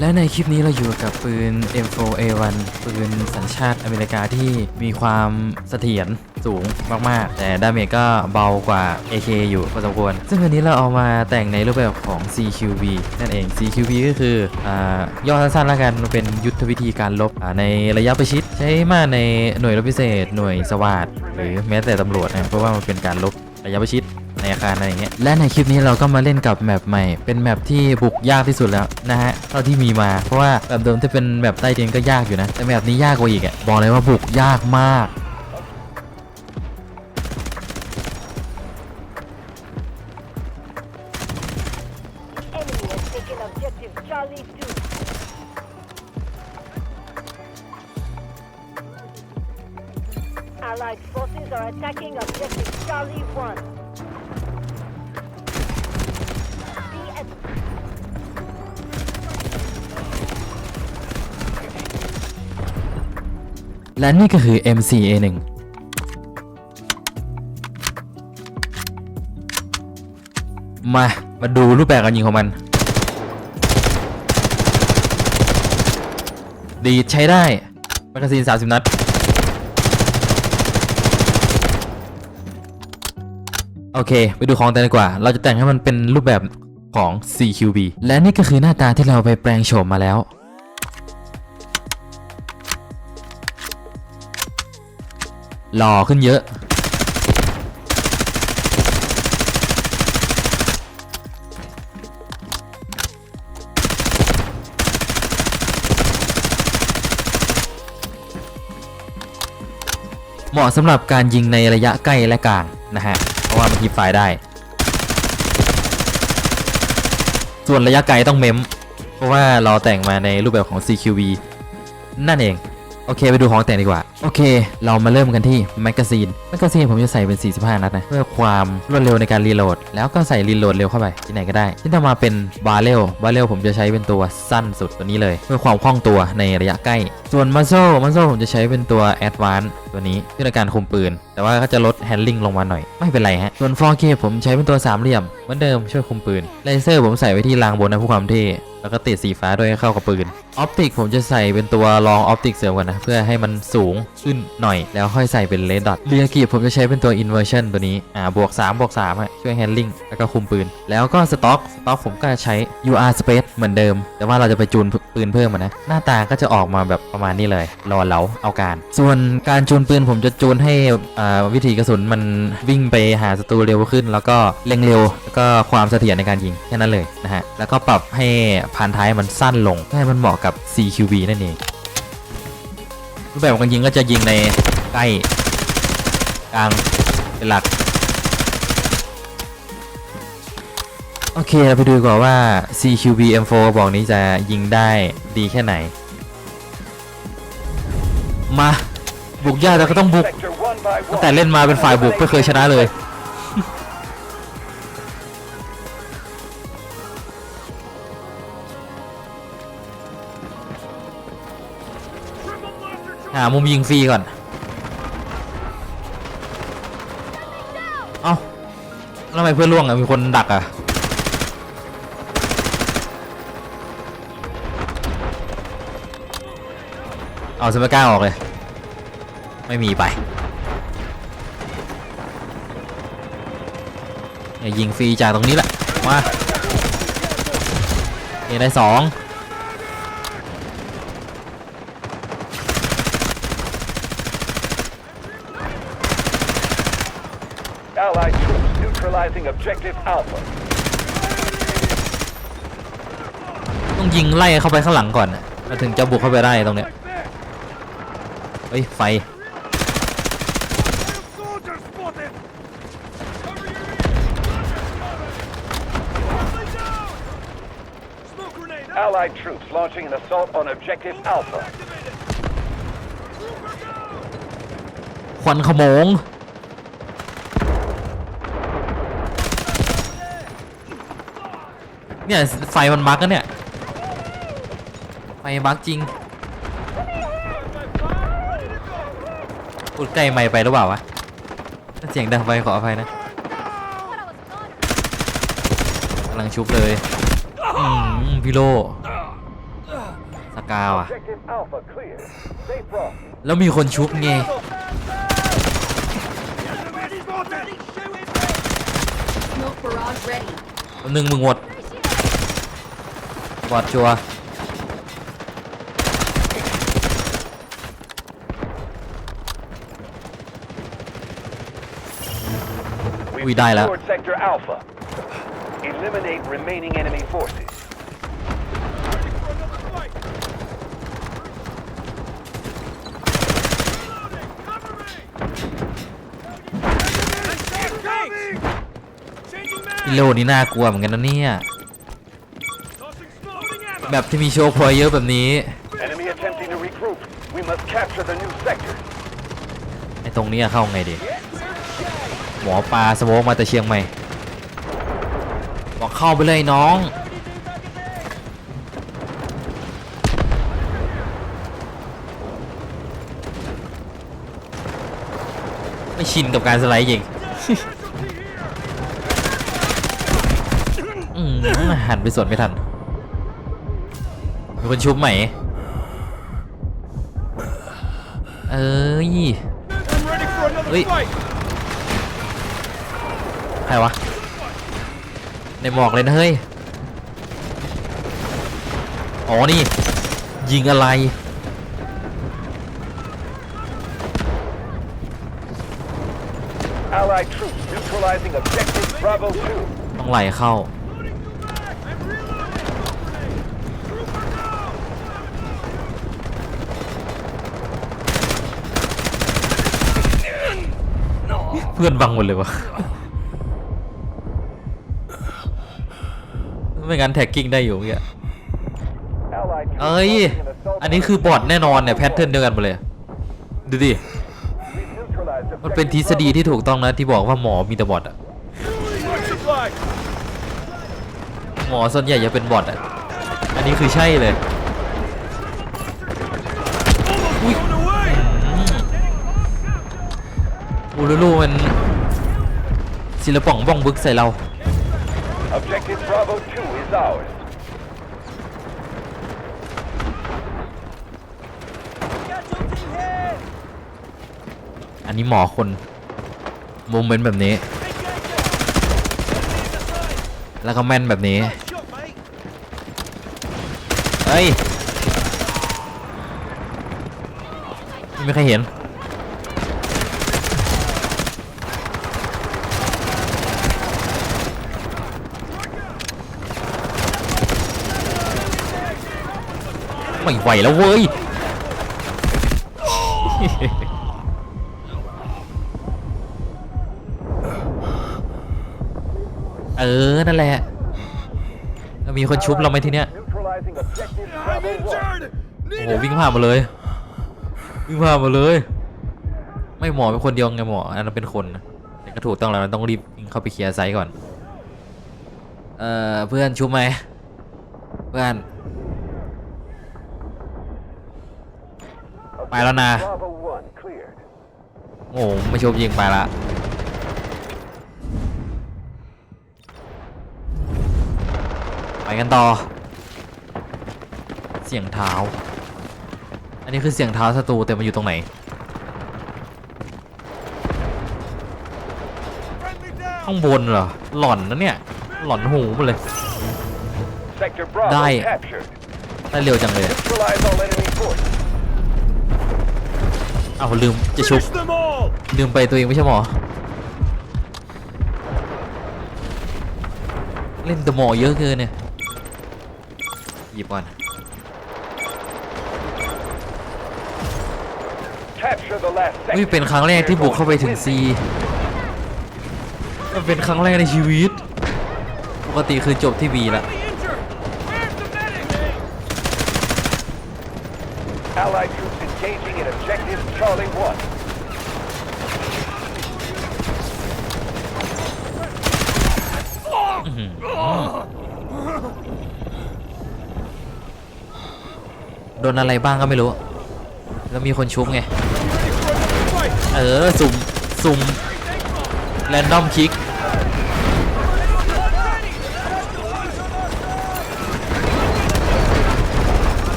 และในคลิปนี้เราอยู่กับปืน M4A1 ปืนสัญชาติอเมริกาที่มีความเสถียรสูงมาก ๆ แต่ดาเมจก็เบากว่า AK อยู่พอสมควร ซึ่งอันนี้เราเอามาแต่งในรูปแบบของ CQB นั่นเอง CQB ก็คืออย่อสั้นๆแล้วกันมันเป็นยุทธวิธีการลบในระยะประชิด ใช้มากในหน่วยรบพิเศษ หน่วยสวาดหรือแม้แต่ตำรวจนะเพราะว่ามันเป็นการลบระยะประชิด ในอาคารอะไรอย่างเงี้ย และในคลิปนี้เราก็มาเล่นกับแมปใหม่ เป็นแมปที่บุกยากที่สุดแล้วนะฮะ เท่าที่มีมา เพราะว่าแบบเดิมที่เป็นแมปใต้ดินก็ยากอยู่นะ แต่แมปนี้ยากกว่าอีกอะบอกเลยว่าบุกยากมาก Enemy has taken objective Charlie 2. Allied forces are attacking objective Charlie 1. และนี่ก็คือ MCA1 มา มาดูรูปแบบการยิงของมัน ดีใช้ได้แมกกาซีน 30 นัด โอเค ไปดูของแต่งดีกว่า เราจะแต่งให้มันเป็นรูปแบบของ CQB และนี่ก็คือหน้าตาที่เราไปแปลงโฉมมาแล้ว หล่อขึ้นเยอะ เหมาะสำหรับการยิงในระยะใกล้และกลางนะฮะ เพราะว่ามันยิงไฟได้ ส่วนระยะไกลต้องเมม เพราะว่าเราแต่งมาในรูปแบบของ CQB นั่นเอง โอเคไปดูของแต่งดีกว่า โอเค เรามาเริ่มกันที่แมกกาซีนแมกกาซีนผมจะใส่เป็น 45 นัดนะ เพื่อความรวดเร็วในการรีโหลด แล้วก็ใส่รีโหลดเร็วเข้าไป ที่ไหนก็ได้ ที่ต่อมาเป็นบาเรลบาเรลผมจะใช้เป็นตัวสั้นสุดตัวนี้เลย เพื่อความคล่องตัวในระยะใกล้ ส่วนมั z โซมั z โซผมจะใช้เป็นตัวแอดวานตัวนี้เพื่อในการคุมปืน แต่ว่าก็จะลดแฮนดิ้งลงมาหน่อย ไม่เป็นไรฮะ ส่วน 4K ผมใช้เป็นตัวสามเหลี่ยม เหมือนเดิมช่วยคุมปืน เลเซอร์ผมใส่ไว้ที่รางบนนะเพื่อความเท่แล้วก็ติดสีฟ้าด้วยเข้ากับปืน ออปติกผมจะใส่เป็นตัวรองออปติกเสริมก่อนนะ เพื่อให้มันสูงขึ้นหน่อย แล้วค่อยใส่เป็นเลดดอทเรียกีผมจะใช้เป็นตัว inversion ตัวนี้ อ่า บวก 3 บวก3ฮะช่วย handling แล้วก็คุมปืน แล้วก็สต็อกสต็อกผมก็ใช้ UR space เหมือนเดิม แต่ว่าเราจะไปจูนปืนเพิ่มนะ หน้าตาก็จะออกมาแบบประมาณนี้เลย รอเหลาเอาการ ส่วนการจูนปืนผมจะจูนให้อ่าวิธีกระสุนมันวิ่งไปหาศัตรูเร็วขึ้น แล้วก็เล็งเร็วแล้วก็ความเสถียรในการยิงแค่นั้นเลยนะฮะแล้วก็ปรับให้ผ่านท้ายมันสั้นลงให้มันเหมาะกับ CQB นั่นเองรูปแบบของการยิงก็จะยิงในใกล้กลางเป็นหลักโอเคเราไปดูก่อนว่า CQB M4 กระบอกนี้จะยิงได้ดีแค่ไหน มา บุกยากแต่ก็ต้องบุก ตั้งแต่เล่นมาเป็นฝ่ายบุกไม่เคยชนะเลย หามุมยิงฟรีก่อน เอ้าแล้วทำไมเพื่อนล่วงอะ มีคนดักอะเอาสมก้าออกเลย ไม่มีไป ยยิงฟรีจากตรงนี้แหละ มาเอได้สอง Allied troops neutralizing objective Alpha. ต้องยิงไล่เข้าไปข้างหลังก่อนน่ะแล้วถึงจะบุกเข้าไปได้ตรงเนี้ย เฮ้ย ไฟ Allied troops launching an assault on objective Alpha. ควันขโมง เนี่ยไฟมันบักกันเนี่ย ไฟบักจริงพูดใกล้ไม่ไปหรือเปล่าวะถ้าเสียงดังไปขออภัยนะกำลังชุบเลย อืมพี่โล สกาวอะ Objective Alpha clear. Stay frosty. แล้วมีคนชุบไง Smoke barrage ready. หนึ่งมึงหมดบอดชัวร์ We've Ui, đai lắm. secured Sector Alpha. Eliminate remaining enemy forces. ฮิโร่นี่น่ากลัวเหมือนกันนะเนี่ย แบบที่มีโชว์พอยเยอะแบบนี้ Enemy attempting to regroup. We must capture the new sector. ไอ้ตรงเนี้ยเข้าไงดี หมอปลาสโมกมาแต่เชียงใหม่บอกเข้าไปเลยน้องไม่ชินกับการสไลด์ยิง อืม หันไปสวนไม่ทันมีคนชุบใหม่เอ้ย เฮ้ย ใครวะ ในหมอกเลยนะเฮ้ย อ๋อนี่ ยิงอะไร Allied troops neutralizing objective Bravo 2. ต้องไหลเข้า เพื่อนบังหมดเลยวะไม่งั้นแท็กกิ้งได้อยู่เมื่อกี้ Allied troops เอ้ย อันนี้คือบอทแน่นอนเนี่ยแพทเทิร์นเดียวกันหมดเลย ดูดิ มันเป็นทฤษฎีที่ถูกต้องนะที่บอกว่าหมอมีแต่บอทอะหมอส่วนใหญ่จะเป็นบอทอะอันนี้คือใช่เลย อุ้ยอูลูลูมันศิลป่องบ้องบึกใส่เรา Objective Bravo 2 is ours. อันนี้หมอคนโมเมนต์แบบนี้ แล้วก็แม่นแบบนี้ เฮ้ย ไม่มีใครเห็น ไม่ไหวแล้วเว้ยเออ นั่นแหละแล้วมีคนชุบเราไหมทีเนี้ย Neutralizing objective Bravo 1. โอ้โห วิ่งผ่านมาเลย วิ่งผ่านมาเลย ไม่หมอเป็นคนเดียวไงหมอ อันนั้นเป็นคนนะแต่ก็ถูกต้องแล้วมันต้องรีบวิ่งเข้าไปเคลียร์ไซต์ก่อน เอ่อเพื่อนชุบไหม เพื่อน ไปแล้วนะ Bravo 1 cleared. โอ้โหไม่ชุบยิงไปละไปกันต่อ เสียงเท้า อันนี้คือเสียงเท้าศัตรูแต่มันอยู่ตรงไหนข้างบนเหรอ หล่อนนะเนี่ย หล่อนหูหมดเลย Sector Bravo Die. captured. ได้เร็วจังเลย เอาวลืมจะชุบ ลืมไปตัวเองไม่ใช่หมอ เล่นแต่หมอเยอะเกินเนี่ย หยิบก่อน Capture the last อุ้ย sector. เป็นครั้งแรกที่บุกเข้าไปถึง C มันเป็นครั้งแรกในชีวิต ปกติคือจบที่ B ละ Allied troops engaging in objective Charlie 1. โดนอะไรบ้างก็ไม่รู้ แล้วมีคนชุบไง เออ สุ่ม สุ่ม แรนดอมคิก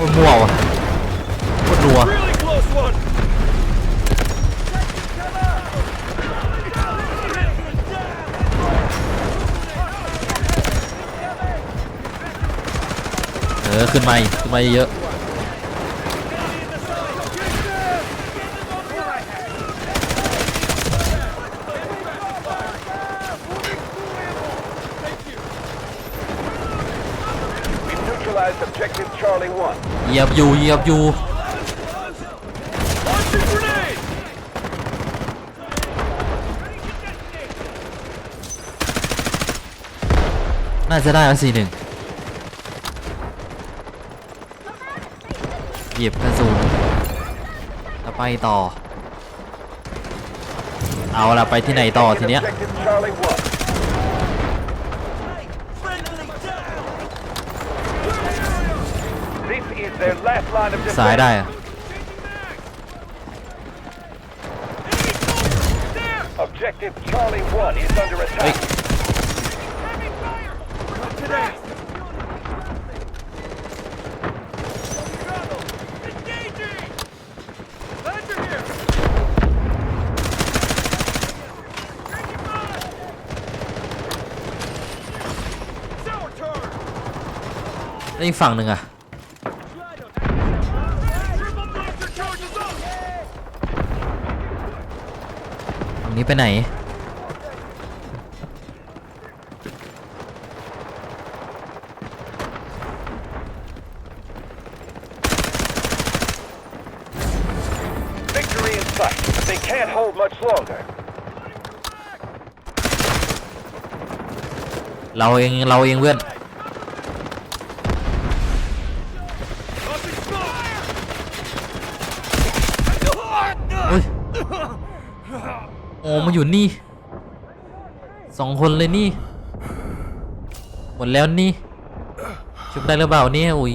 โอ้ยมั่วว่ะโคตรรัวเออขึ้นมาขึ้นมาเยอะ We've neutralized objective Charlie 1. เหยียบอยู่เหยียบอยู่น่าจะได้แล้วสี่หนึ่งเหยิบกระสุนแล้วไปต่อ เอาละไปที่ไหนต่อทีเนี้ย their last line of ซ้าย defense. ได้อะ Objective Charlie 1 is under เฮ้ย attack. Engaging. Lander here. Sour turn. แล้วอีกฝั่งหนึ่งอะ นี้ไปไหน Victory in sight. They can't hold much longer. เราเองเราเองเพื่อน Tossing smoke. เฮ้ย โอ้ มาอยู่นี่สองคนเลยนี่ หมดแล้วนี่ ชุบได้หรือเปล่านี่อุ้ย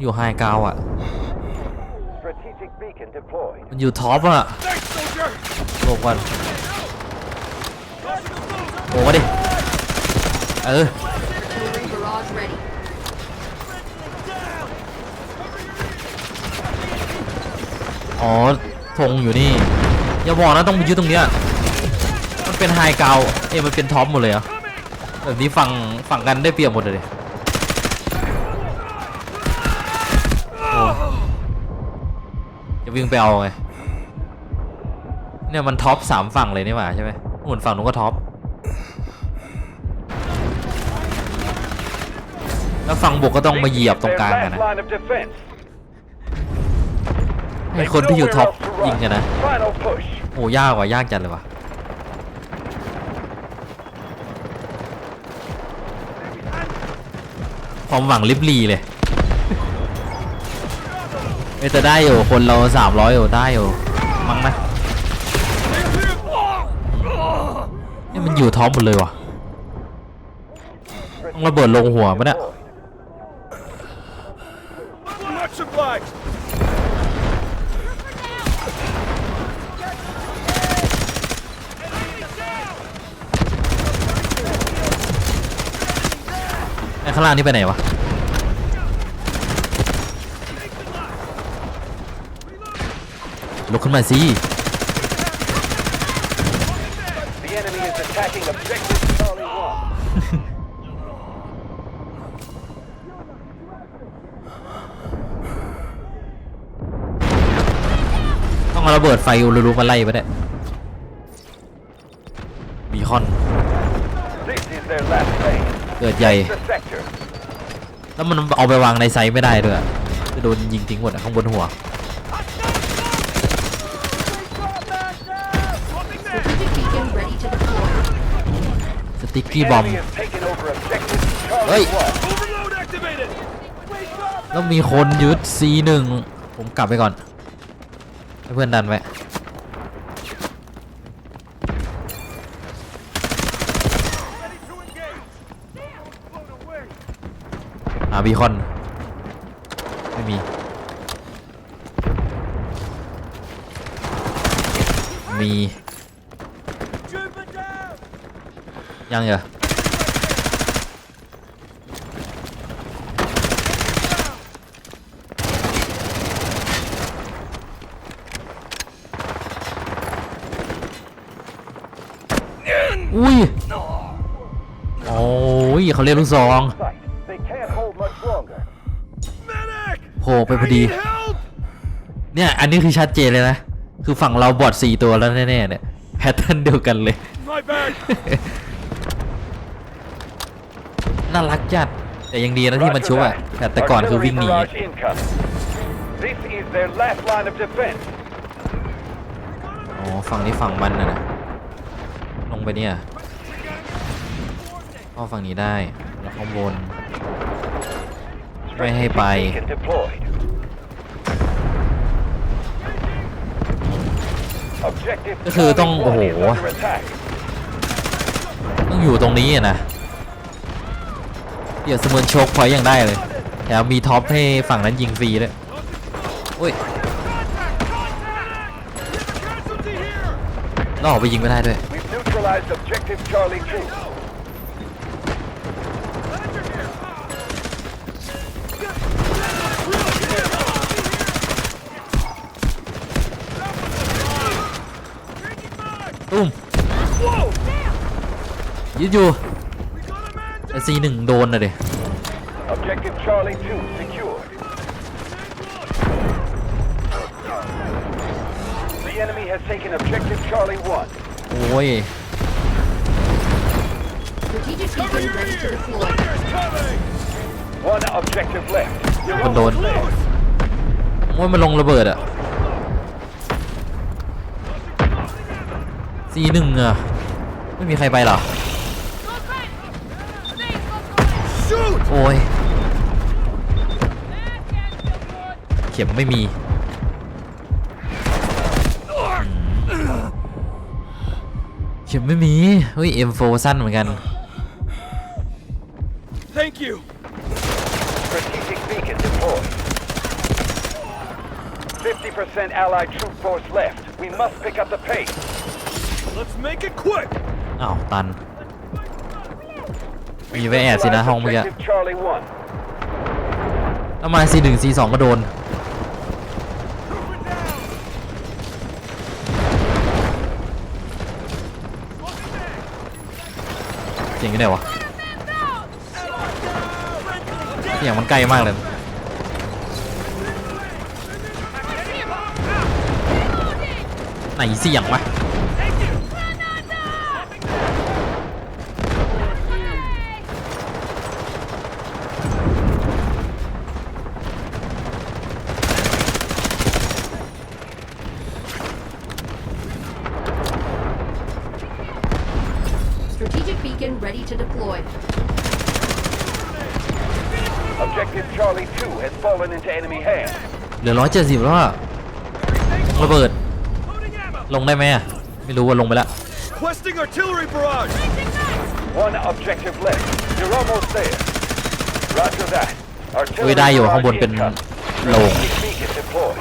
อยู่ไฮกาวอะ มันอยู่ท็อปอะโลกวันโอ้มาดิ เอออ๋อธงอยู่นี่ อย่าบอกนะต้องไปยึดตรงเนี้ย เป็นไฮเกาเอ้มันเป็นท็อปหมดเลยเหรอแบบนี้ฝั่งฝั่งกันได้เปรียบหมดเลยจะวิ่งไปเอาไงเนี่ยมันท็อปสามฝั่งเลยนี่หว่าใช่ไหมหมุนฝั่งนู้นก็ท็อปแล้วฝั่งบกก็ต้องมาเหยียบตรงกลางกันนะให้คนที่อยู่ท็อปยิงกันนะโอ้ยากว่ะยากจัดเลยว่ะ ความหวังลิบลีเลยเอ้ยแต่ได้อยู่คนเราสามร้อยอยู่ได้อยู่มั้งนะนี่มันอยู่ท็อปหมดเลยว่ะต้องระเบิดลงหัวปะเนี่ย Much obliged. ไอ้ ข้างล่างนี่ไปไหนวะลุกขึ้นมาสิ The enemy is attacking objective Charlie 1. ต้องเอาระเบิดไฟอุลุๆมาไล่ไปะเนี่ยบีคอน This is their last phase. เกิดใหญ่ แล้วมันเอาไปวางในไซส์ไม่ได้ด้วยจะโดนยิงทิ้งหมดข้างบนหัว สติ๊กกี้บอม เฮ้ย แล้วมีคนยึด C1 ผมกลับไปก่อนเพื่อนดันไว้ บีคอน ไม่มี มี ยังเหรออุ้ย โอ้ยเขาเรียบรุ่กสอง ผล่ไปพอ I ดี need help! เนี่ย อันนี้คือชัดเจนเลยนะ คือฝั่งเราบอดสี่ตัวแล้วแน่ๆเนี่ยแพทเทิร์นเดียวกันเลย My bag! น่ารักจัด แต่ยังดีนะที่มันชุบอะแต่แต่ก่อนคือวิ่งหนี Artillery barrage incoming. This is their last line of defense. อ๋อ ฝั่งนี้ฝั่งมันนะนะลงไปเนี่ยเข้าฝั่งนี้ได้ แล้วข้างบน ไม่ให้ไป Beacon deployed. Objective ก็คือต้อง Charlie โอ้โห one is under attack. ต้องอยู่ตรงนี้อะนะเดี๋ยวเสมือนโชคพอยต์ยังได้เลยแถมมีท็อปให้ฝั่งนั้นยิงฟรีด้วยอุ้ย Casualty here! แล้วออกไปยิงไม่ได้ด้วย We've neutralized Objective Charlie 2. Changing mag! ตุ้ม Whoa! ยืดอยู่ We got a man แต่ซีหนึ่งโดนนะเด็ Objective Charlie 2 secured. The enemy has taken Objective Charlie 1. โอ้ย Strategic Cover beacon your ready to ears! deploy. Fires coming! One objective left. You're คนโดน almost there. ว่ามันลงระเบิดอะซีหนึ่งอะไม่มีใครไปเหรอ Shoot! โอ้ยเข็มไม่มีอืมเข็มไม่มีเฮ้ย M4 สั้นเหมือนกัน Thank you! Strategic beacon deployed. 50% Allied troop force left. We must pick up the pace. Let's make it quick! อ้าวตัน มีไว้แอบสินะห้องเมื่อกี้ Objective Charlie 1. ถ้าม C1 C2 ก็โดน เสียงอยู่ไหนวะ เสียงมันใกล้มากเลยไหนเสียงวะ Charlie 2 has fallen into enemy hands. เหลือร้อยเจ็ดสิบแล้วอะระเบิด Loading ammo! ลงได้ไหมอะไม่รู้ว่าลงไปแล้ว Questing artillery barrage! One objective left. You're almost there. Roger that. เฮ้ย Artillery ได้อยู่ข้างบน barrage เป็น incoming. โลง Strategic beacon deployed.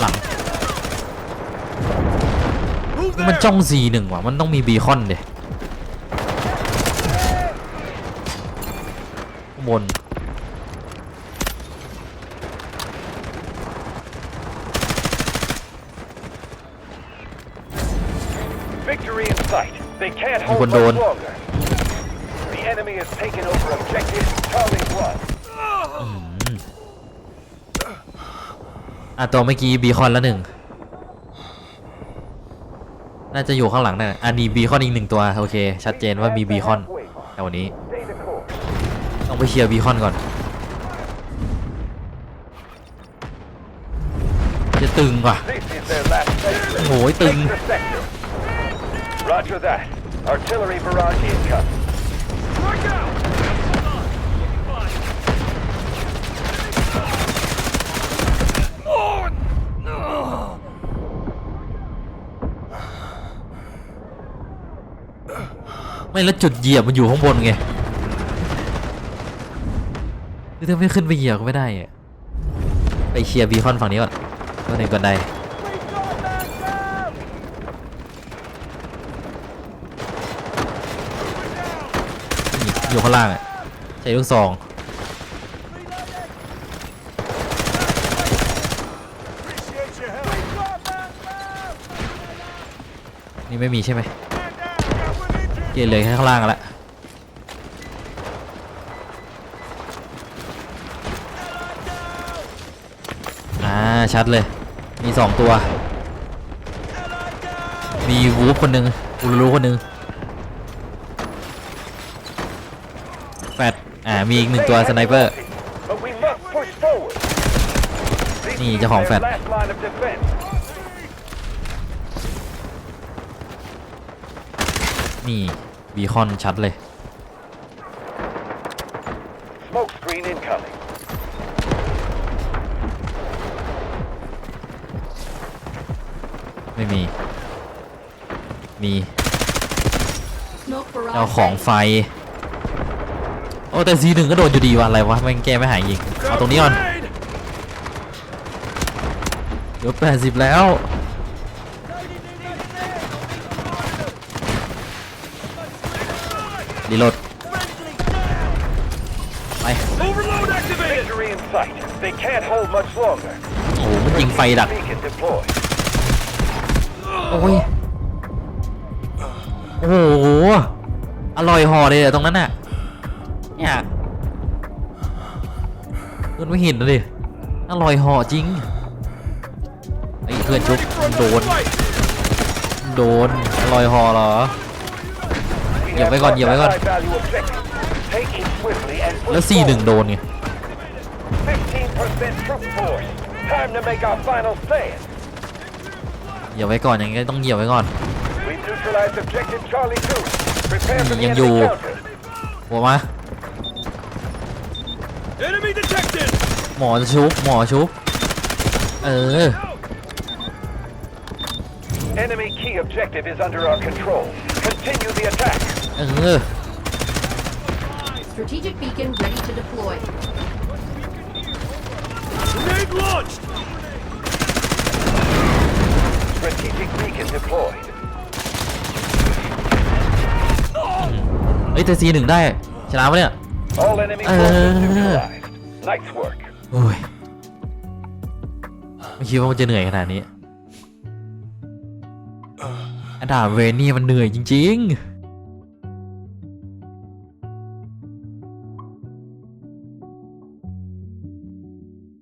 หลัง Move มัน there! จ้อง C1 ว่ะ มันต้องมีบีคอนเดข้างบน Victory in sight. They can't hold คน much โดน longer. The enemy has taken over objective Charlie 1. อะตัวเมื่อกี้บีคอนแล้วหนึ่ง น่าจะอยู่ข้างหลังนั่นอันนี้บีคอนอีกหนึ่งตัว โอเค ชัดเจนว่ามีบีคอนแต่วันนี้ ต้องไปเคลียร์บีคอนก่อน จะตึงว่ะโอ้ยตึง Roger ไม่แล้วจุดเหยียบมันอยู่ข้างบนไงคือถ้าไม่ขึ้นไปเหยียบก็ไม่ได้อะไปเคลียร์บีคอนฝั่งนี้ก่อนก็ไหนก่อนใดอยู่ข้างล่างใช้ลูกซองนี่ไม่มีใช่ไหม เกลียเหลยแค่ข้างล่างละอ่าชัดเลย มีสองตัว มีวูฟคนหนึ่งอูรูคนหนึ่งแฟดอ่ามีอีกหนึ่งตัวสไนเปอร์นี่เจ้าของแฟดนี่ บีคอนชัดเลย Smoke screen incoming. ไม่มี มี Smoke barrage. เจ้าของ ready. ไฟ โอ้แต่ซีหนึ่งก็โดนอยู่ดีวะอะไรวะแม่งแก้ไม่หายยิง เอาตรงนี้ก่อน Grenade! เหลือแปดสิบแล้ว รีโหลดไป Overload activated! Victory in sight. They can't hold much longer. โอ้โหมันยิงไฟดัก Beacon deployed. โอ้ย โอ้โห อร่อยห่อเลยอะตรงนั้นน่ะ เนี่ยเพื่อนไม่เห็นนะดิ อร่อยห่อจริงไอ้เพื่อนชุบ Ready for โด another น fight! โดน อร่อยห่อเหรอ ยียบไว้ก่อนเหยียบไว้ก่อนแล้วสี่หนึ่งโดนไงเหยียบไว้ก่อนอย่างงี้ต้องเหยียบไว้ก่อนยังอยู่หัวมาหมอจะชุบหมอชุบเออ Enemy key objective is under our control. Continue the. เออ Strategic beacon ready to deploy. Grenade launched! Strategic beacon deployed. เอ้ยแต่ซีหนึ่งได้ชนะปะเนี่ย All enemy Ờ. forces neutralized. Nice work. โอ้ยไม่คิดว่ามันจะเหนื่อยขนาดนี้อันดาบเวนนี่มันเหนื่อยจริง ๆ